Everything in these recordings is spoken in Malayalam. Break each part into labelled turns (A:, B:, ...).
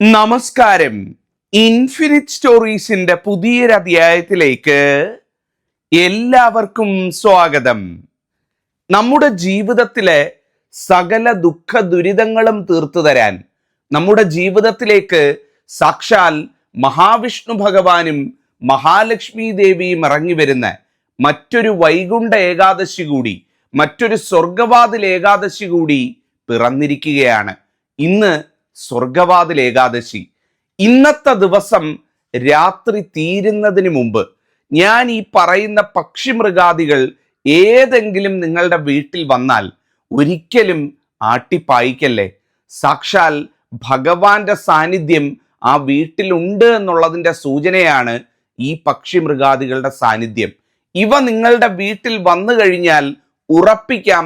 A: നമസ്കാരം. ഇൻഫിനിറ്റ് സ്റ്റോറീസിന്റെ പുതിയൊരു അധ്യായത്തിലേക്ക് എല്ലാവർക്കും സ്വാഗതം. നമ്മുടെ ജീവിതത്തിലെ സകല ദുഃഖ ദുരിതങ്ങളും തീർത്തു തരാൻ നമ്മുടെ ജീവിതത്തിലേക്ക് സാക്ഷാൽ മഹാവിഷ്ണു ഭഗവാനും മഹാലക്ഷ്മി ദേവിയും ഇറങ്ങി വരുന്ന മറ്റൊരു വൈകുണ്ഠ ഏകാദശി കൂടി മറ്റൊരു സ്വർഗവാതിൽ ഏകാദശി കൂടി പിറന്നിരിക്കുകയാണ്. ഇന്ന് സ്വർഗവാതിൽ ഏകാദശി. ഇന്നത്തെ ദിവസം രാത്രി തീരുന്നതിന് മുമ്പ് ഞാൻ ഈ പറയുന്ന പക്ഷി മൃഗാദികൾ ഏതെങ്കിലും നിങ്ങളുടെ വീട്ടിൽ വന്നാൽ ഒരിക്കലും ആട്ടിപ്പായിക്കല്ലേ? സാക്ഷാൽ ഭഗവാന്റെ സാന്നിധ്യം ആ വീട്ടിലുണ്ട് എന്നുള്ളതിന്റെ സൂചനയാണ് ഈ പക്ഷി മൃഗാദികളുടെ സാന്നിധ്യം. ഇവ നിങ്ങളുടെ വീട്ടിൽ വന്നു കഴിഞ്ഞാൽ ഉറപ്പിക്കാം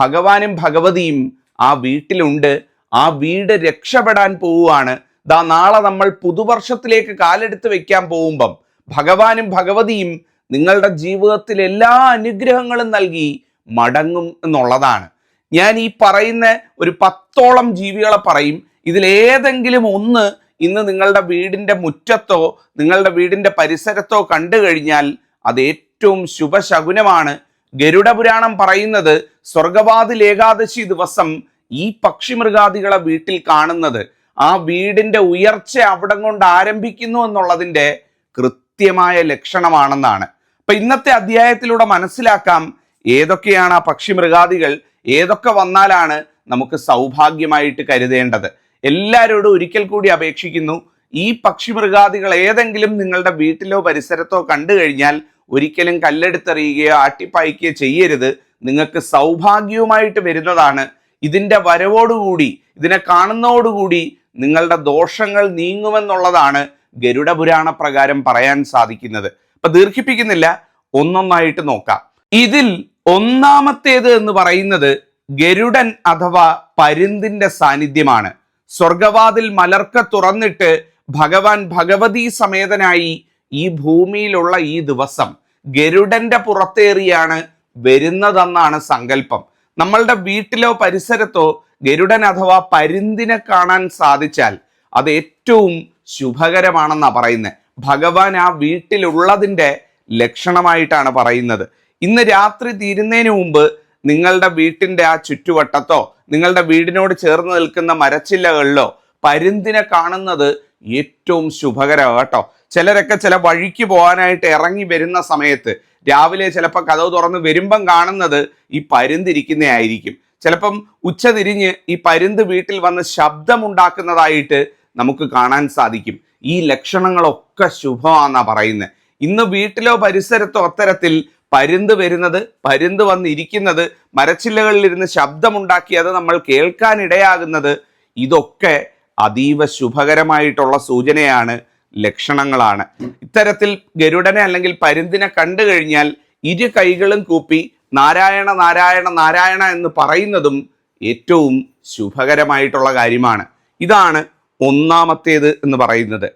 A: ഭഗവാനും ഭഗവതിയും ആ വീട്ടിലുണ്ട് ആ വീട് രക്ഷപ്പെടാൻ പോവുകയാണ്. ദാ നാളെ നമ്മൾ പുതുവർഷത്തിലേക്ക് കാലെടുത്ത് വെക്കാൻ പോകുമ്പം ഭഗവാനും ഭഗവതിയും നിങ്ങളുടെ ജീവിതത്തിൽ എല്ലാ അനുഗ്രഹങ്ങളും നൽകി മടങ്ങും എന്നുള്ളതാണ്. ഞാൻ ഈ പറയുന്ന ഒരു പത്തോളം ജീവികളെ പറയും. ഇതിലേതെങ്കിലും ഒന്ന് ഇന്ന് നിങ്ങളുടെ വീടിന്റെ മുറ്റത്തോ നിങ്ങളുടെ വീടിന്റെ പരിസരത്തോ കണ്ടു കഴിഞ്ഞാൽ അത് ഏറ്റവും ശുഭശകുനമാണ്. ഗരുഡപുരാണം പറയുന്നത് സ്വർഗവാതിൽ ഏകാദശി ദിവസം ഈ പക്ഷിമൃഗാദികളെ വീട്ടിൽ കാണുന്നത് ആ വീടിന്റെ ഉയർച്ച അവിടം കൊണ്ട് ആരംഭിക്കുന്നു എന്നുള്ളതിന്റെ കൃത്യമായ ലക്ഷണമാണെന്നാണ്. അപ്പൊ ഇന്നത്തെ അധ്യായത്തിലൂടെ മനസ്സിലാക്കാം ഏതൊക്കെയാണ് ആ പക്ഷിമൃഗാദികൾ ഏതൊക്കെ വന്നാലാണ് നമുക്ക് സൗഭാഗ്യമായിട്ട് കരുതേണ്ടത്. എല്ലാവരോടും ഒരിക്കൽ കൂടി അപേക്ഷിക്കുന്നു ഈ പക്ഷിമൃഗാദികൾ ഏതെങ്കിലും നിങ്ങളുടെ വീട്ടിലോ പരിസരത്തോ കണ്ടു കഴിഞ്ഞാൽ ഒരിക്കലും കല്ലെടുത്തെറിയുകയോ ആട്ടിപ്പായിക്കുകയോ ചെയ്യരുത്. നിങ്ങൾക്ക് സൗഭാഗ്യവുമായിട്ട് വരുന്നതാണ് ഇതിന്റെ വരവോടുകൂടി ഇതിനെ കാണുന്നതോടുകൂടി നിങ്ങളുടെ ദോഷങ്ങൾ നീങ്ങുമെന്നുള്ളതാണ് ഗരുഡ പുരാണ പ്രകാരം പറയാൻ സാധിക്കുന്നത്. അപ്പൊ ദീർഘിപ്പിക്കുന്നില്ല ഒന്നൊന്നായിട്ട് നോക്കാം. ഇതിൽ ഒന്നാമത്തേത് എന്ന് പറയുന്നത് ഗരുഡൻ അഥവാ പരുന്തിന്റെ സാന്നിധ്യമാണ്. സ്വർഗവാതിൽ മലർക്ക തുറന്നിട്ട് ഭഗവാൻ ഭഗവതി സമേതനായി ഈ ഭൂമിയിലുള്ള ഈ ദിവസം ഗരുഡന്റെ പുറത്തേറിയാണ് വരുന്നതെന്നാണ് സങ്കല്പം. നമ്മളുടെ വീട്ടിലോ പരിസരത്തോ ഗരുഡൻ അഥവാ പരുന്തിനെ കാണാൻ സാധിച്ചാൽ അത് ഏറ്റവും ശുഭകരമാണെന്നാണ് പറയുന്നത് ഭഗവാൻ ആ വീട്ടിലുള്ളതിന്റെ ലക്ഷണമായിട്ടാണ് പറയുന്നത്. ഇന്ന് രാത്രി തീരുന്നതിന് മുമ്പ് നിങ്ങളുടെ വീട്ടിന്റെ ആ ചുറ്റുവട്ടത്തോ നിങ്ങളുടെ വീടിനോട് ചേർന്ന് നിൽക്കുന്ന മരച്ചില്ലകളിലോ പരുന്തിനെ കാണുന്നത് ഏറ്റവും ശുഭകരമാണ് കേട്ടോ. ചിലരൊക്കെ ചില വഴിക്ക് പോകാനായിട്ട് ഇറങ്ങി വരുന്ന സമയത്ത് രാവിലെ ചിലപ്പോൾ കഥവ് തുറന്ന് വരുമ്പം കാണുന്നത് ഈ പരുന്തിരിക്കുന്നതായിരിക്കും ചിലപ്പം ഉച്ച തിരിഞ്ഞ് ഈ പരുന്ത് വീട്ടിൽ വന്ന് ശബ്ദമുണ്ടാക്കുന്നതായിട്ട് നമുക്ക് കാണാൻ സാധിക്കും. ഈ ലക്ഷണങ്ങളൊക്കെ ശുഭമാണെന്നാണ് പറയുന്നത് ഇന്ന് വീട്ടിലോ പരിസരത്തോ അത്തരത്തിൽ പരുന്ത് വരുന്നത് പരുന്ത് വന്നിരിക്കുന്നത് മരച്ചില്ലകളിലിരുന്ന് ശബ്ദമുണ്ടാക്കി അത് നമ്മൾ കേൾക്കാനിടയാകുന്നത് ഇതൊക്കെ അതീവ ശുഭകരമായിട്ടുള്ള സൂചനയാണ്. ലക്ഷണങ്ങളാണ്. ഇത്തരത്തിൽ ഗരുഡനെ അല്ലെങ്കിൽ പരുന്തിനെ കണ്ടു കഴിഞ്ഞാൽ ഇരു കൈകളും കൂപ്പി നാരായണ നാരായണ നാരായണ എന്ന് പറയുന്നതും ഏറ്റവും ശുഭകരമായിട്ടുള്ള കാര്യമാണ്. ഇതാണ് ഒന്നാമത്തേത് എന്ന് പറയുന്നത്.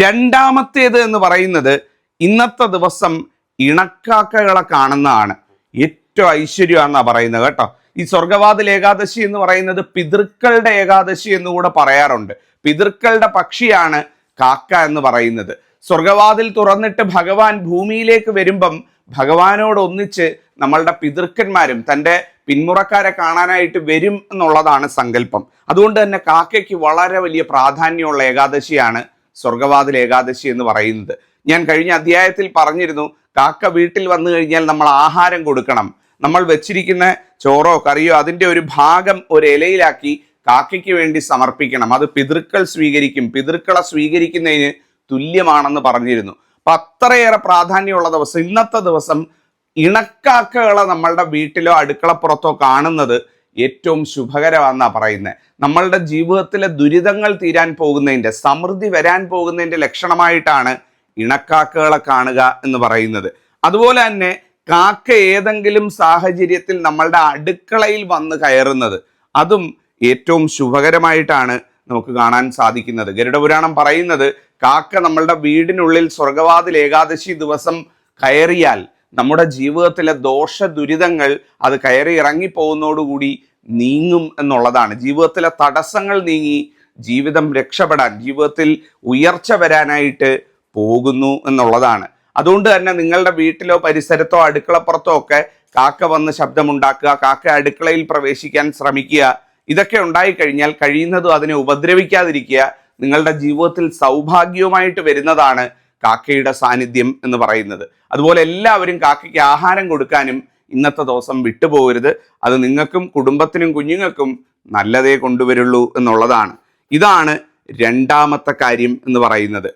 A: രണ്ടാമത്തേത് എന്ന് പറയുന്നത് ഇന്നത്തെ ദിവസം ഇണക്കാക്കകളെ കാണുന്നതാണ്. ഏറ്റവും ഐശ്വര്യമാണെന്നാണ് പറയുന്നത് കേട്ടോ. ഈ സ്വർഗവാതിൽ ഏകാദശി എന്ന് പറയുന്നത് പിതൃക്കളുടെ ഏകാദശി എന്ന് കൂടെ പറയാറുണ്ട്. പിതൃക്കളുടെ പക്ഷിയാണ് കാക്ക എന്ന് പറയുന്നത്. സ്വർഗവാതിൽ തുറന്നിട്ട് ഭഗവാൻ ഭൂമിയിലേക്ക് വരുമ്പം ഭഗവാനോട് ഒന്നിച്ച് നമ്മളുടെ പിതൃക്കന്മാരും തന്റെ പിന്മുറക്കാരെ കാണാനായിട്ട് വരും എന്നുള്ളതാണ് സങ്കല്പം. അതുകൊണ്ട് തന്നെ കാക്കയ്ക്ക് വളരെ വലിയ പ്രാധാന്യമുള്ള ഏകാദശിയാണ് സ്വർഗവാതിൽ ഏകാദശി എന്ന് പറയുന്നത്. ഞാൻ കഴിഞ്ഞ അധ്യായത്തിൽ പറഞ്ഞിരുന്നു കാക്ക വീട്ടിൽ വന്നു കഴിഞ്ഞാൽ നമ്മൾ ആഹാരം കൊടുക്കണം. നമ്മൾ വെച്ചിരിക്കുന്ന ചോറോ കറിയോ അതിന്റെ ഒരു ഭാഗം ഒരു ഇലയിലാക്കി കാക്കയ്ക്ക് വേണ്ടി സമർപ്പിക്കണം. അത് പിതൃക്കൾ സ്വീകരിക്കും. പിതൃക്കളെ സ്വീകരിക്കുന്നതിന് തുല്യമാണെന്ന് പറഞ്ഞിരുന്നു. അപ്പൊ അത്രയേറെ പ്രാധാന്യമുള്ള ദിവസം ഇന്നത്തെ ദിവസം ഇണക്കാക്കകളെ നമ്മളുടെ വീട്ടിലോ അടുക്കളപ്പുറത്തോ കാണുന്നത് ഏറ്റവും ശുഭകരമാണെന്നാണ് പറയുന്നത് നമ്മളുടെ ജീവിതത്തിലെ ദുരിതങ്ങൾ തീരാൻ പോകുന്നതിന്റെ സമൃദ്ധി വരാൻ പോകുന്നതിന്റെ ലക്ഷണമായിട്ടാണ് ഇണക്കാക്കകളെ കാണുക എന്ന് പറയുന്നത്. അതുപോലെ തന്നെ കാക്ക ഏതെങ്കിലും സാഹചര്യത്തിൽ നമ്മളുടെ അടുക്കളയിൽ വന്ന് കയറുന്നത് അതും ഏറ്റവും ശുഭകരമായിട്ടാണ് നമുക്ക് കാണാൻ സാധിക്കുന്നത്. ഗരുഡപുരാണം പറയുന്നത് കാക്ക നമ്മളുടെ വീടിനുള്ളിൽ സ്വർഗവാതിൽ ഏകാദശി ദിവസം കയറിയാൽ നമ്മുടെ ജീവിതത്തിലെ ദോഷ ദുരിതങ്ങൾ അത് കയറി ഇറങ്ങിപ്പോകുന്നതോടുകൂടി നീങ്ങും എന്നുള്ളതാണ്. ജീവിതത്തിലെ തടസ്സങ്ങൾ നീങ്ങി ജീവിതം രക്ഷപ്പെടാൻ ജീവിതത്തിൽ ഉയർച്ച വരാനായിട്ട് പോകുന്നു എന്നുള്ളതാണ്. അതുകൊണ്ട് തന്നെ നിങ്ങളുടെ വീട്ടിലോ പരിസരത്തോ അടുക്കളപ്പുറത്തോ ഒക്കെ കാക്ക വന്ന് ശബ്ദമുണ്ടാക്കുക കാക്ക അടുക്കളയിൽ പ്രവേശിക്കാൻ ശ്രമിക്കുക ഇതൊക്കെ ഉണ്ടായിക്കഴിഞ്ഞാൽ കഴിയുന്നതും അതിനെ ഉപദ്രവിക്കാതിരിക്കുക നിങ്ങളുടെ ജീവിതത്തിൽ സൗഭാഗ്യവുമായിട്ട് വരുന്നതാണ് കാക്കയുടെ സാന്നിധ്യം എന്ന് പറയുന്നത്. അതുപോലെ എല്ലാവരും കാക്കയ്ക്ക് ആഹാരം കൊടുക്കാനും ഇന്നത്തെ ദിവസം വിട്ടുപോകരുത്. അത് നിങ്ങൾക്കും കുടുംബത്തിനും കുഞ്ഞുങ്ങൾക്കും നല്ലതേ കൊണ്ടുവരുള്ളൂ എന്നുള്ളതാണ്. ഇതാണ് രണ്ടാമത്തെ കാര്യം എന്ന് പറയുന്നത്.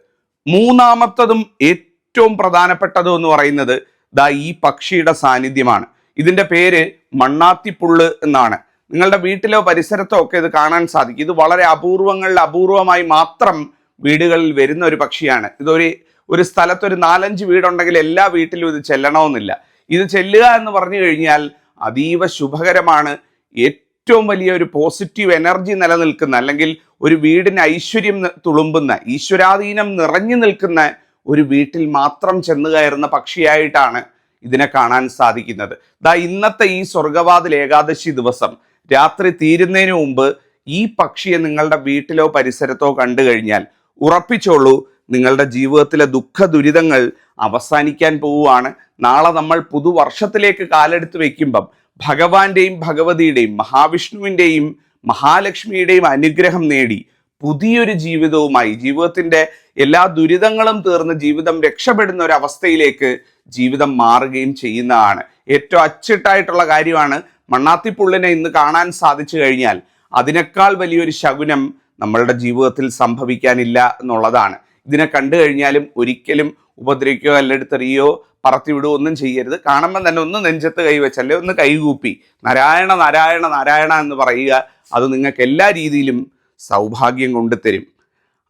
A: മൂന്നാമത്തതും ഏറ്റവും പ്രധാനപ്പെട്ടതും എന്ന് പറയുന്നത് ദാ ഈ പക്ഷിയുടെ സാന്നിധ്യമാണ്. ഇതിന്റെ പേര് മണ്ണാത്തിപ്പുള്ള് എന്നാണ്. നിങ്ങളുടെ വീട്ടിലോ പരിസരത്തോ ഒക്കെ ഇത് കാണാൻ സാധിക്കും. ഇത് വളരെ അപൂർവങ്ങളിൽ അപൂർവമായി മാത്രം വീടുകളിൽ വരുന്ന ഒരു പക്ഷിയാണ്. ഇതൊരു ഒരു സ്ഥലത്ത് ഒരു നാലഞ്ച് വീടുണ്ടെങ്കിൽ എല്ലാ വീട്ടിലും ഇത് ചെല്ലണമെന്നില്ല. ഇത് ചെല്ലുക എന്ന് പറഞ്ഞു കഴിഞ്ഞാൽ അതീവ ശുഭകരമാണ്. ഏറ്റവും വലിയ ഒരു പോസിറ്റീവ് എനർജി നിലനിൽക്കുന്ന അല്ലെങ്കിൽ ഒരു വീടിന് ഐശ്വര്യം തുളുമ്പുന്ന ഈശ്വരാധീനം നിറഞ്ഞു നിൽക്കുന്ന ഒരു വീട്ടിൽ മാത്രം ചെന്നു കയറുന്ന പക്ഷിയായിട്ടാണ് ഇതിനെ കാണാൻ സാധിക്കുന്നത്. ദാ ഇന്നത്തെ ഈ സ്വർഗവാതിൽ ഏകാദശി ദിവസം രാത്രി തീരുന്നതിന് മുമ്പ് ഈ പക്ഷിയെ നിങ്ങളുടെ വീട്ടിലോ പരിസരത്തോ കണ്ടു കഴിഞ്ഞാൽ ഉറപ്പിച്ചോളൂ നിങ്ങളുടെ ജീവിതത്തിലെ ദുഃഖ ദുരിതങ്ങൾ അവസാനിക്കാൻ പോവുകയാണ്. നാളെ നമ്മൾ പുതുവർഷത്തിലേക്ക് കാലെടുത്ത് വയ്ക്കുമ്പം ഭഗവാന്റെയും ഭഗവതിയുടെയും മഹാവിഷ്ണുവിന്റെയും മഹാലക്ഷ്മിയുടെയും അനുഗ്രഹം നേടി പുതിയൊരു ജീവിതവുമായി ജീവിതത്തിന്റെ എല്ലാ ദുരിതങ്ങളും തീർന്ന് ജീവിതം രക്ഷപ്പെടുന്ന ഒരു അവസ്ഥയിലേക്ക് ജീവിതം മാറുകയും ചെയ്യുന്നതാണ്. ഏറ്റവും അച്ചിട്ടായിട്ടുള്ള കാര്യമാണ് മണ്ണാത്തിപ്പുള്ളിനെ ഇന്ന് കാണാൻ സാധിച്ചു കഴിഞ്ഞാൽ അതിനേക്കാൾ വലിയൊരു ശകുനം നമ്മളുടെ ജീവിതത്തിൽ സംഭവിക്കാനില്ല എന്നുള്ളതാണ്. ഇതിനെ കണ്ടു കഴിഞ്ഞാലും ഒരിക്കലും ഉപദ്രവിക്കുകയോ അല്ലെടുത്തെറിയോ പറത്തിവിടുകയോ ഒന്നും ചെയ്യരുത്. കാണുമ്പോൾ തന്നെ ഒന്ന് നെഞ്ചത്ത് കൈവച്ചല്ലേ ഒന്ന് കൈകൂപ്പി നാരായണ നാരായണ നാരായണ എന്ന് പറയുക അത് നിങ്ങൾക്ക് എല്ലാ രീതിയിലും സൗഭാഗ്യം കൊണ്ടുതരും.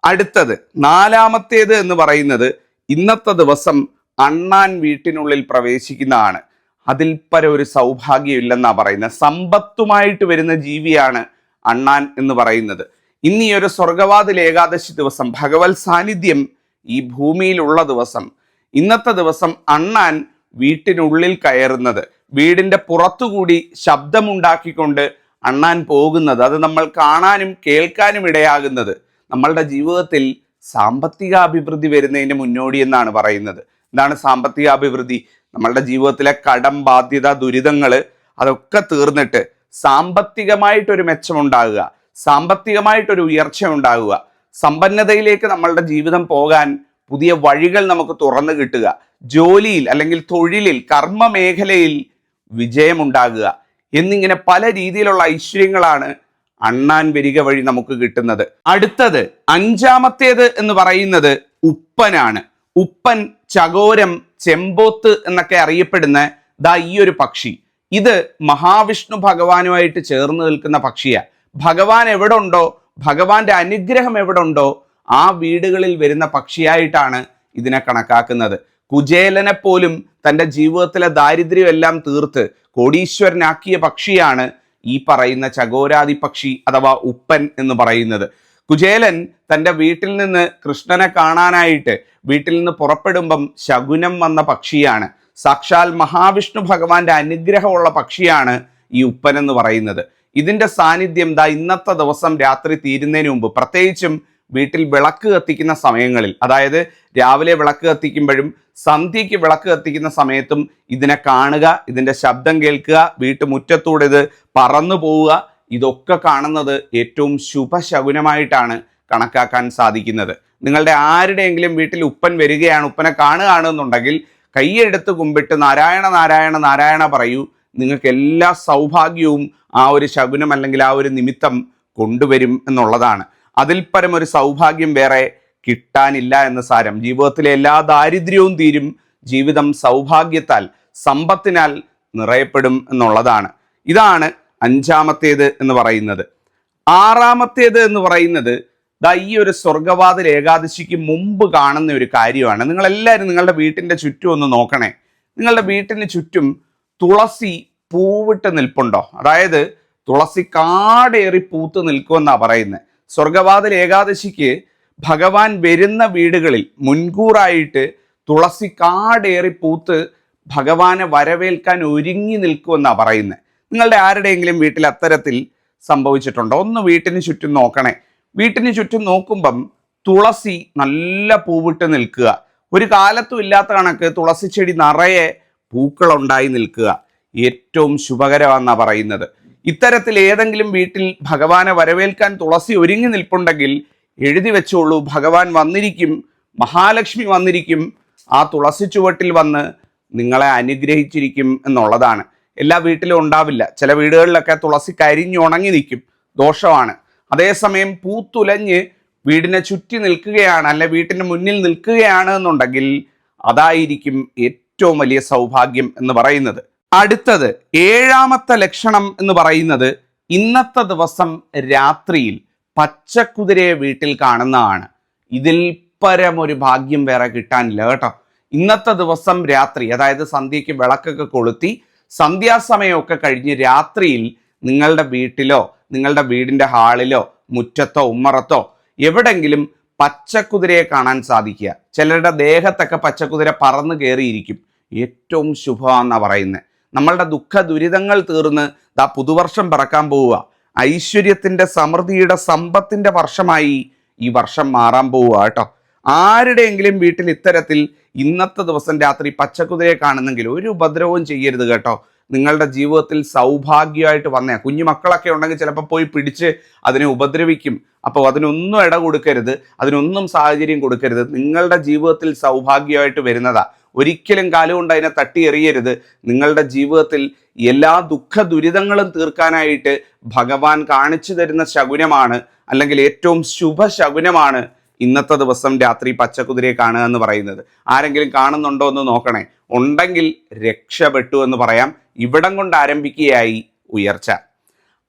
A: അടുത്തത് നാലാമത്തേത് എന്ന് പറയുന്നത് ഇന്നത്തെ ദിവസം അണ്ണാൻ വീട്ടിനുള്ളിൽ പ്രവേശിക്കുന്നതാണ്. അതിൽ പര ഒരു സൗഭാഗ്യമില്ലെന്നാ പറയുന്നത്. സമ്പത്തുമായിട്ട് വരുന്ന ജീവിയാണ് അണ്ണാൻ എന്ന് പറയുന്നത്. ഇന്ന് ഒരു സ്വർഗവാതിൽ ഏകാദശി ദിവസം ഭഗവത് സാന്നിധ്യം ഈ ഭൂമിയിലുള്ള ദിവസം ഇന്നത്തെ ദിവസം അണ്ണാൻ വീട്ടിനുള്ളിൽ കയറുന്നത് വീടിന്റെ പുറത്തുകൂടി ശബ്ദമുണ്ടാക്കിക്കൊണ്ട് അണ്ണാൻ പോകുന്നത് അത് നമ്മൾ കാണാനും കേൾക്കാനും ഇടയാകുന്നത്. നമ്മളുടെ ജീവിതത്തിൽ സാമ്പത്തിക അഭിവൃദ്ധി വരുന്നതിന് മുന്നോടി എന്നാണ് പറയുന്നത്. എന്താണ് സാമ്പത്തിക അഭിവൃദ്ധി നമ്മളുടെ ജീവിതത്തിലെ കടം ബാധ്യത ദുരിതങ്ങൾ അതൊക്കെ തീർന്നിട്ട് സാമ്പത്തികമായിട്ടൊരു മെച്ചമുണ്ടാകുക സാമ്പത്തികമായിട്ടൊരു ഉയർച്ച ഉണ്ടാകുക സമ്പന്നതയിലേക്ക് നമ്മളുടെ ജീവിതം പോകാൻ പുതിയ വഴികൾ നമുക്ക് തുറന്നു കിട്ടുക ജോലിയിൽ അല്ലെങ്കിൽ തൊഴിലിൽ കർമ്മ മേഖലയിൽ വിജയമുണ്ടാകുക എന്നിങ്ങനെ പല രീതിയിലുള്ള ഐശ്വര്യങ്ങളാണ് അണ്ണാൻ വരിക വഴി നമുക്ക് കിട്ടുന്നത്. അടുത്തത് അഞ്ചാമത്തേത് എന്ന് പറയുന്നത് ഉപ്പനാണ്. ഉപ്പൻ ചകോരം ചെമ്പോത്ത് എന്നൊക്കെ അറിയപ്പെടുന്ന ദാ ഈ ഒരു പക്ഷി. ഇത് മഹാവിഷ്ണു ഭഗവാനുമായിട്ട് ചേർന്ന് നിൽക്കുന്ന പക്ഷിയാ. ഭഗവാൻ എവിടെ ഉണ്ടോ ഭഗവാന്റെ അനുഗ്രഹം എവിടെ ഉണ്ടോ ആ വീടുകളിൽ വരുന്ന പക്ഷിയായിട്ടാണ് ഇതിനെ കണക്കാക്കുന്നത്. കുചേലനെ പോലും തന്റെ ജീവിതത്തിലെ ദാരിദ്ര്യമെല്ലാം തീർത്ത് കോടീശ്വരനാക്കിയ പക്ഷിയാണ് ഈ പറയുന്ന ചകോരാതി പക്ഷി അഥവാ ഉപ്പൻ എന്ന് പറയുന്നത്. കുചേലൻ തന്റെ വീട്ടിൽ നിന്ന് കൃഷ്ണനെ കാണാനായിട്ട് വീട്ടിൽ നിന്ന് പുറപ്പെടുമ്പം ശകുനം വന്ന പക്ഷിയാണ്. സാക്ഷാൽ മഹാവിഷ്ണു ഭഗവാന്റെ അനുഗ്രഹമുള്ള പക്ഷിയാണ് ഈ ഉപ്പൻ എന്ന് പറയുന്നത്. ഇതിന്റെ സാന്നിധ്യം ദാ ഇന്നത്തെ ദിവസം രാത്രി തീരുന്നതിന് മുമ്പ് പ്രത്യേകിച്ചും വീട്ടിൽ വിളക്ക് കത്തിക്കുന്ന സമയങ്ങളിൽ അതായത് രാവിലെ വിളക്ക് കത്തിക്കുമ്പോഴും സന്ധ്യയ്ക്ക് വിളക്ക് കത്തിക്കുന്ന സമയത്തും ഇതിനെ കാണുക ഇതിന്റെ ശബ്ദം കേൾക്കുക വീട്ടുമുറ്റത്തൂടെ ഇത് പറന്നു പോവുക ഇതൊക്കെ കാണുന്നത് ഏറ്റവും ശുഭശകുനമായിട്ടാണ് കണക്കാക്കാൻ സാധിക്കുന്നത്. നിങ്ങളുടെ ആരുടെയെങ്കിലും വീട്ടിൽ ഉപ്പൻ വരികയാണ് ഉപ്പനെ കാണുകയാണെന്നുണ്ടെങ്കിൽ കൈയെടുത്ത് കുമ്പിട്ട് നാരായണ നാരായണ നാരായണ പറയൂ. നിങ്ങൾക്ക് എല്ലാ സൗഭാഗ്യവും ആ ഒരു ശകുനം അല്ലെങ്കിൽ ആ ഒരു നിമിത്തം കൊണ്ടുവരും എന്നുള്ളതാണ്. അതിൽ പരം ഒരു സൗഭാഗ്യം വേറെ കിട്ടാനില്ല എന്ന് സാരം. ജീവിതത്തിലെ എല്ലാ ദാരിദ്ര്യവും തീരും ജീവിതം സൗഭാഗ്യത്താൽ സമ്പത്തിനാൽ നിറയപ്പെടും എന്നുള്ളതാണ്. ഇതാണ് അഞ്ചാമത്തേത് എന്ന് പറയുന്നത്. ആറാമത്തേത് എന്ന് പറയുന്നത് ദാ ഈ ഒരു സ്വർഗവാതിൽ ഏകാദശിക്ക് മുമ്പ് കാണുന്ന ഒരു കാര്യമാണ്. നിങ്ങൾ എല്ലാവരും നിങ്ങളുടെ വീട്ടിന്റെ ചുറ്റും ഒന്ന് നോക്കണേ. നിങ്ങളുടെ വീട്ടിന് ചുറ്റും തുളസി പൂവിട്ട് നിൽപ്പുണ്ടോ? അതായത് തുളസി കാടേറി പൂത്ത് നിൽക്കുമെന്നാണ് പറയുന്നത് സ്വർഗവാതിൽ ഏകാദശിക്ക് ഭഗവാൻ വരുന്ന വീടുകളിൽ മുൻകൂറായിട്ട് തുളസി കാടേറി പൂത്ത് ഭഗവാനെ വരവേൽക്കാൻ ഒരുങ്ങി നിൽക്കുമെന്നാണ് പറയുന്നത് നിങ്ങളുടെ ആരുടെയെങ്കിലും വീട്ടിൽ അത്തരത്തിൽ സംഭവിച്ചിട്ടുണ്ടോ? ഒന്ന് വീട്ടിന് ചുറ്റും നോക്കണേ. വീട്ടിന് ചുറ്റും നോക്കുമ്പം തുളസി നല്ല പൂവിട്ട് നിൽക്കുക. ഒരു കാലത്തും ഇല്ലാത്ത കണക്ക് തുളസി ചെടി നിറയെ പൂക്കളുണ്ടായി നിൽക്കുക. ഏറ്റവും ശുഭകരമാണെന്നാണ് പറയുന്നത്. ഇത്തരത്തിൽ ഏതെങ്കിലും വീട്ടിൽ ഭഗവാനെ വരവേൽക്കാൻ തുളസി ഒരുങ്ങി നിൽപ്പുണ്ടെങ്കിൽ എഴുതി വെച്ചോളൂ ഭഗവാൻ വന്നിരിക്കും മഹാലക്ഷ്മി വന്നിരിക്കും ആ തുളസി ചുവട്ടിൽ വന്ന് നിങ്ങളെ അനുഗ്രഹിച്ചിരിക്കും എന്നുള്ളതാണ്. എല്ലാ വീട്ടിലും ഉണ്ടാവില്ല. ചില വീടുകളിലൊക്കെ തുളസി കരിഞ്ഞുണങ്ങി നിൽക്കും. ദോഷമാണ്. അതേസമയം പൂത്തുലഞ്ഞ് വീടിനെ ചുറ്റി നിൽക്കുകയാണ് അല്ലെ വീട്ടിന് മുന്നിൽ നിൽക്കുകയാണ് എന്നുണ്ടെങ്കിൽ അതായിരിക്കും ഏറ്റവും വലിയ സൗഭാഗ്യം എന്ന് പറയുന്നത്. അടുത്തത് ഏഴാമത്തെ ലക്ഷണം എന്ന് പറയുന്നത് ഇന്നത്തെ ദിവസം രാത്രിയിൽ പച്ചക്കുതിരയെ വീട്ടിൽ കാണുന്നതാണ്. ഇതിൽ പരം ഒരു ഭാഗ്യം വേറെ കിട്ടാനില്ല കേട്ടോ. ഇന്നത്തെ ദിവസം രാത്രി അതായത് സന്ധ്യയ്ക്ക് വിളക്കൊക്കെ കൊളുത്തി സന്ധ്യാസമയമൊക്കെ കഴിഞ്ഞ് രാത്രിയിൽ നിങ്ങളുടെ വീട്ടിലോ നിങ്ങളുടെ വീടിന്റെ ഹാളിലോ മുറ്റത്തോ ഉമ്മറത്തോ എവിടെങ്കിലും പച്ചക്കുതിരയെ കാണാൻ സാധിക്കുക. ചിലരുടെ ദേഹത്തൊക്കെ പച്ചക്കുതിര പറന്ന് കയറിയിരിക്കും. ഏറ്റവും ശുഭമാണെന്നാണ് പറയുന്നത്. നമ്മളുടെ ദുഃഖ ദുരിതങ്ങൾ തീർന്ന് ദാ പുതുവർഷം പിറക്കാൻ പോവുക. ഐശ്വര്യത്തിന്റെ സമൃദ്ധിയുടെ സമ്പത്തിന്റെ വർഷമായി ഈ വർഷം മാറാൻ പോവുക കേട്ടോ. ആരുടെയെങ്കിലും വീട്ടിൽ ഇത്തരത്തിൽ ഇന്നത്തെ ദിവസം രാത്രി പച്ചക്കുതിരയെ കാണുന്നെങ്കിൽ ഒരു ഉപദ്രവവും ചെയ്യരുത് കേട്ടോ. നിങ്ങളുടെ ജീവിതത്തിൽ സൗഭാഗ്യമായിട്ട് വന്നേ. കുഞ്ഞു മക്കളൊക്കെ ഉണ്ടെങ്കിൽ ചിലപ്പോൾ പോയി പിടിച്ച് അതിനെ ഉപദ്രവിക്കും. അപ്പോൾ അതിനൊന്നും ഇട കൊടുക്കരുത്. അതിനൊന്നും സാഹചര്യം കൊടുക്കരുത്. നിങ്ങളുടെ ജീവിതത്തിൽ സൗഭാഗ്യമായിട്ട് വരുന്നതാ. ഒരിക്കലും കാലുകൊണ്ട് അതിനെ തട്ടി എറിയരുത്. നിങ്ങളുടെ ജീവിതത്തിൽ എല്ലാ ദുഃഖ ദുരിതങ്ങളും തീർക്കാനായിട്ട് ഭഗവാൻ കാണിച്ചു തരുന്ന ശകുനമാണ് അല്ലെങ്കിൽ ഏറ്റവും ശുഭ ശകുനമാണ് ഇന്നത്തെ ദിവസം രാത്രി പച്ചക്കുതിരയെ കാണുക എന്ന് പറയുന്നത്. ആരെങ്കിലും കാണുന്നുണ്ടോ എന്ന് നോക്കണേ. ഉണ്ടെങ്കിൽ രക്ഷപ്പെട്ടു എന്ന് പറയാം. ഇവിടം കൊണ്ട് ആരംഭിക്കുകയായി ഉയർച്ച.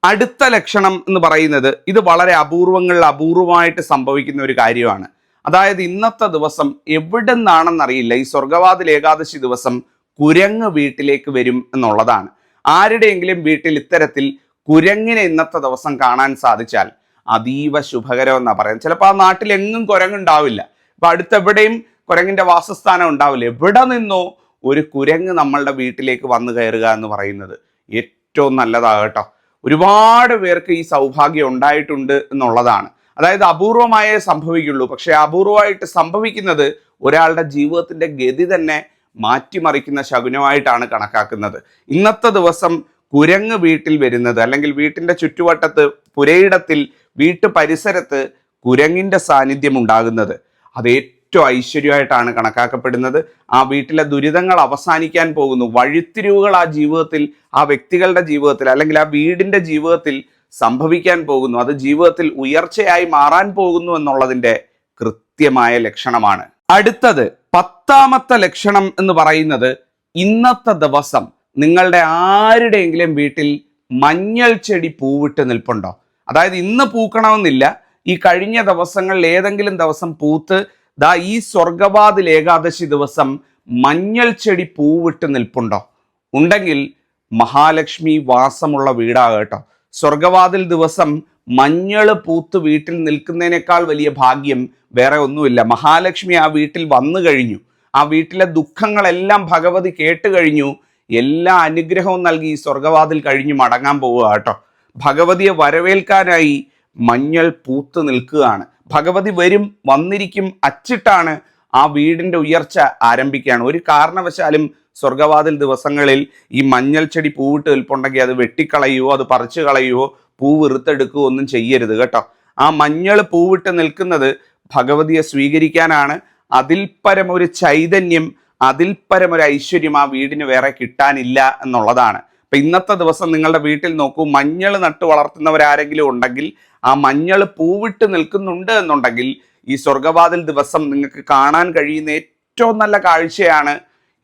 A: അടുത്ത ലക്ഷണം എന്ന് പറയുന്നത് ഇത് വളരെ അപൂർവങ്ങളിൽ അപൂർവമായിട്ട് സംഭവിക്കുന്ന ഒരു കാര്യമാണ്. അതായത് ഇന്നത്തെ ദിവസം എവിടെ നിന്നാണെന്നറിയില്ല ഈ സ്വർഗവാതിൽ ഏകാദശി ദിവസം കുരങ്ങ് വീട്ടിലേക്ക് വരും എന്നുള്ളതാണ്. ആരുടെയെങ്കിലും വീട്ടിൽ ഇത്തരത്തിൽ കുരങ്ങിനെ ഇന്നത്തെ ദിവസം കാണാൻ സാധിച്ചാൽ അതീവ ശുഭകരം എന്നാണ് പറയാം ചിലപ്പോൾ ആ നാട്ടിൽ എങ്ങും കുരങ്ങുണ്ടാവില്ല. അപ്പൊ അടുത്തെവിടെയും കുരങ്ങിന്റെ വാസസ്ഥാനം ഉണ്ടാവില്ല. എവിടെ നിന്നോ ഒരു കുരങ്ങ് നമ്മളുടെ വീട്ടിലേക്ക് വന്നു കയറുക എന്ന് പറയുന്നത് ഏറ്റവും നല്ലതാകട്ടോ ഒരുപാട് പേർക്ക് ഈ സൗഭാഗ്യം ഉണ്ടായിട്ടുണ്ട് എന്നുള്ളതാണ്. അതായത് അപൂർവമായേ സംഭവിക്കുള്ളൂ. പക്ഷേ അപൂർവമായിട്ട് സംഭവിക്കുന്നത് ഒരാളുടെ ജീവിതത്തിന്റെ ഗതി തന്നെ മാറ്റിമറിക്കുന്ന ശകുനമായിട്ടാണ് കണക്കാക്കുന്നത്. ഇന്നത്തെ ദിവസം കുരങ്ങ് വീട്ടിൽ വരുന്നത് അല്ലെങ്കിൽ വീട്ടിന്റെ ചുറ്റുവട്ടത്ത് പുരയിടത്തിൽ വീട്ടു പരിസരത്ത് കുരങ്ങിന്റെ സാന്നിധ്യം ഉണ്ടാകുന്നത്. അത് ഏറ്റവും ഐശ്വര്യമായിട്ടാണ് കണക്കാക്കപ്പെടുന്നത്. ആ വീട്ടിലെ ദുരിതങ്ങൾ അവസാനിക്കാൻ പോകുന്നു. വഴിത്തിരിവുകൾ ആ ജീവിതത്തിൽ ആ വ്യക്തികളുടെ ജീവിതത്തിൽ അല്ലെങ്കിൽ ആ വീടിന്റെ ജീവിതത്തിൽ സംഭവിക്കാൻ പോകുന്നു. അത് ജീവിതത്തിൽ ഉയർച്ചയായി മാറാൻ പോകുന്നു എന്നുള്ളതിന്റെ കൃത്യമായ ലക്ഷണമാണ്. അടുത്തത് പത്താമത്തെ ലക്ഷണം എന്ന് പറയുന്നത് ഇന്നത്തെ ദിവസം നിങ്ങളുടെ ആരുടെയെങ്കിലും വീട്ടിൽ മഞ്ഞൾ ചെടി പൂവിട്ട് നിൽപ്പുണ്ടോ? അതായത് ഇന്ന് പൂക്കണമെന്നില്ല. ഈ കഴിഞ്ഞ ദിവസങ്ങളിൽ ഏതെങ്കിലും ദിവസം പൂത്ത് ദാ ഈ സ്വർഗവാതിൽ ഏകാദശി ദിവസം മഞ്ഞൾ ചെടി പൂവിട്ട് നിൽപ്പുണ്ടോ? ഉണ്ടെങ്കിൽ മഹാലക്ഷ്മി വാസമുള്ള വീടാകട്ടോ സ്വർഗവാതിൽ ദിവസം മഞ്ഞൾ പൂത്ത് വീട്ടിൽ നിൽക്കുന്നതിനേക്കാൾ വലിയ ഭാഗ്യം വേറെ ഒന്നുമില്ല. മഹാലക്ഷ്മി ആ വീട്ടിൽ വന്നു കഴിഞ്ഞു. ആ വീട്ടിലെ ദുഃഖങ്ങളെല്ലാം ഭഗവതി കേട്ട് കഴിഞ്ഞു. എല്ലാ അനുഗ്രഹവും നൽകി ഈ സ്വർഗവാതിൽ കഴിഞ്ഞു മടങ്ങാൻ പോവുക കേട്ടോ. ഭഗവതിയെ വരവേൽക്കാനായി മഞ്ഞൾ പൂത്ത് നിൽക്കുകയാണ്. ഭഗവതി വരും വന്നിരിക്കും അച്ചിട്ടാണ് ആ വീടിന്റെ ഉയർച്ച ആരംഭിക്കുകയാണ്. ഒരു കാരണവശാലും സ്വർഗവാതിൽ ദിവസങ്ങളിൽ ഈ മഞ്ഞൾ ചെടി പൂവിട്ട് നിൽപ്പുണ്ടെങ്കിൽ അത് വെട്ടിക്കളയുവോ അത് പറിച്ചു കളയുവോ പൂ വെറുത്തെടുക്കുകയോ ഒന്നും ചെയ്യരുത് കേട്ടോ. ആ മഞ്ഞൾ പൂവിട്ട് നിൽക്കുന്നത് ഭഗവതിയെ സ്വീകരിക്കാനാണ്. അതിൽ പരമൊരു ചൈതന്യം അതിൽ പരമൊരു ഐശ്വര്യം ആ വീടിന് വേറെ കിട്ടാനില്ല എന്നുള്ളതാണ്. അപ്പൊ ഇന്നത്തെ ദിവസം നിങ്ങളുടെ വീട്ടിൽ നോക്കൂ മഞ്ഞൾ നട്ടു വളർത്തുന്നവരാരെങ്കിലും ഉണ്ടെങ്കിൽ ആ മഞ്ഞൾ പൂവിട്ട് നിൽക്കുന്നുണ്ട് എന്നുണ്ടെങ്കിൽ ഈ സ്വർഗവാതിൽ ദിവസം നിങ്ങൾക്ക് കാണാൻ കഴിയുന്ന ഏറ്റവും നല്ല കാഴ്ചയാണ്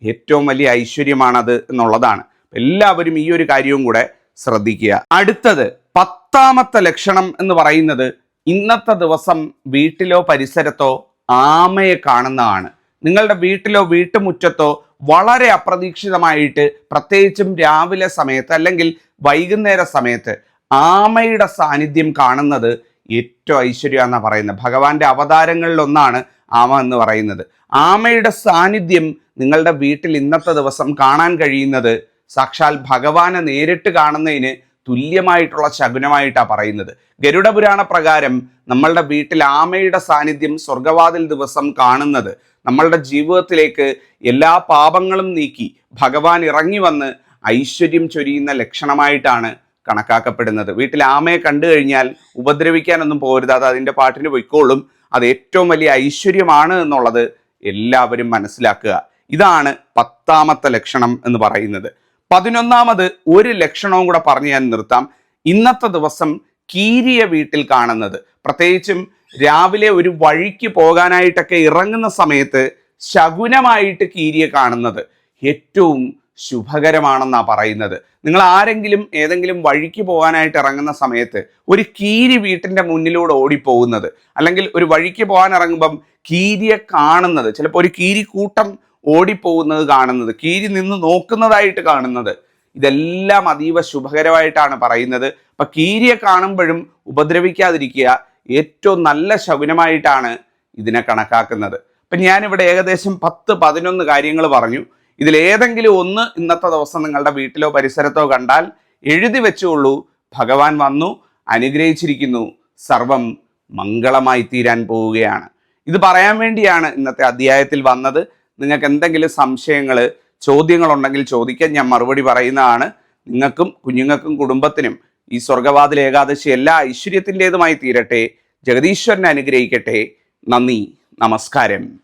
A: ഏറ്റവും വലിയ ഐശ്വര്യമാണത് എന്നുള്ളതാണ്. എല്ലാവരും ഈ ഒരു കാര്യവും കൂടെ ശ്രദ്ധിക്കുക. അടുത്തത് പത്താമത്തെ ലക്ഷണം എന്ന് പറയുന്നത് ഇന്നത്തെ ദിവസം വീട്ടിലോ പരിസരത്തോ ആമയെ കാണുന്നതാണ്. നിങ്ങളുടെ വീട്ടിലോ വീട്ടുമുറ്റത്തോ വളരെ അപ്രതീക്ഷിതമായിട്ട് പ്രത്യേകിച്ചും രാവിലെ സമയത്ത് അല്ലെങ്കിൽ വൈകുന്നേര സമയത്ത് ആമയുടെ സാന്നിധ്യം കാണുന്നത് ഏറ്റവും ഐശ്വര്യം എന്നാണ് പറയുന്നത്. ഭഗവാന്റെ അവതാരങ്ങളിലൊന്നാണ് ആമ എന്ന് പറയുന്നത്. ആമയുടെ സാന്നിധ്യം നിങ്ങളുടെ വീട്ടിൽ ഇന്നത്തെ ദിവസം കാണാൻ കഴിയുന്നത് സാക്ഷാൽ ഭഗവാനെ നേരിട്ട് കാണുന്നതിന് തുല്യമായിട്ടുള്ള ശകുനമായിട്ടാണ് പറയുന്നത്. ഗരുഡപുരാണ പ്രകാരം നമ്മളുടെ വീട്ടിൽ ആമയുടെ സാന്നിധ്യം സ്വർഗവാതിൽ ദിവസം കാണുന്നത് നമ്മളുടെ ജീവിതത്തിലേക്ക് എല്ലാ പാപങ്ങളും നീക്കി ഭഗവാൻ ഇറങ്ങി വന്ന് ഐശ്വര്യം ചൊരിയുന്ന ലക്ഷണമായിട്ടാണ് കണക്കാക്കപ്പെടുന്നത്. വീട്ടിൽ ആമയെ കണ്ടു കഴിഞ്ഞാൽ ഉപദ്രവിക്കാനൊന്നും പോരുത്. അത് അതിന്റെ പാട്ടിന് പൊയ്ക്കോളും. അത് ഏറ്റവും വലിയ ഐശ്വര്യമാണ് എന്നുള്ളത് എല്ലാവരും മനസ്സിലാക്കുക. ഇതാണ് പത്താമത്തെ ലക്ഷണം എന്ന് പറയുന്നത്. പതിനൊന്നാമത് ഒരു ലക്ഷണവും കൂടെ പറഞ്ഞു ഞാൻ നിർത്താം. ഇന്നത്തെ ദിവസം കീരിയ വീട്ടിൽ കാണുന്നത്. പ്രത്യേകിച്ചും രാവിലെ ഒരു വഴിക്ക് പോകാനായിട്ടൊക്കെ ഇറങ്ങുന്ന സമയത്ത് ശകുനമായിട്ട് കീരിയെ കാണുന്നത് ഏറ്റവും ശുഭകരമാണെന്നാണ് പറയുന്നത്. നിങ്ങൾ ആരെങ്കിലും ഏതെങ്കിലും വഴിക്ക് പോകാനായിട്ട് ഇറങ്ങുന്ന സമയത്ത് ഒരു കീരി വീട്ടിന്റെ മുന്നിലൂടെ ഓടിപ്പോകുന്നത് അല്ലെങ്കിൽ ഒരു വഴിക്ക് പോകാൻ ഇറങ്ങുമ്പം കീരിയെ കാണുന്നത് ചിലപ്പോൾ ഒരു കീരി കൂട്ടം ഓടിപ്പോകുന്നത് കാണുന്നത് കീരി നിന്ന് നോക്കുന്നതായിട്ട് കാണുന്നത് ഇതെല്ലാം അതീവ ശുഭകരമായിട്ടാണ് പറയുന്നത്. അപ്പൊ കീരിയെ കാണുമ്പോഴും ഉപദ്രവിക്കാതിരിക്കുക ഏറ്റവും നല്ല ശകുനമായിട്ടാണ് ഇതിനെ കണക്കാക്കുന്നത്. അപ്പൊ ഞാനിവിടെ ഏകദേശം പത്ത് പതിനൊന്ന് കാര്യങ്ങൾ പറഞ്ഞു. ഇതിലേതെങ്കിലും ഒന്ന് ഇന്നത്തെ ദിവസം നിങ്ങളുടെ വീട്ടിലോ പരിസരത്തോ കണ്ടാൽ എഴുതി വെച്ചുള്ളൂ ഭഗവാൻ വന്നു അനുഗ്രഹിച്ചിരിക്കുന്നു. സർവം മംഗളമായി തീരാൻ പോവുകയാണ്. ഇത് പറയാൻ വേണ്ടിയാണ് ഇന്നത്തെ അധ്യായത്തിൽ വന്നത്. നിങ്ങൾക്ക് എന്തെങ്കിലും സംശയങ്ങൾ ചോദ്യങ്ങളുണ്ടെങ്കിൽ ചോദിക്കാൻ ഞാൻ മറുപടി പറയുന്നതാണ്. നിങ്ങൾക്കും കുഞ്ഞുങ്ങൾക്കും കുടുംബത്തിനും ഈ സ്വർഗവാതിൽ ഏകാദശി എല്ലാ ഐശ്വര്യത്തിന്റെതുമായി തീരട്ടെ. ജഗദീശ്വരനെ അനുഗ്രഹിക്കട്ടെ. നന്ദി. നമസ്കാരം.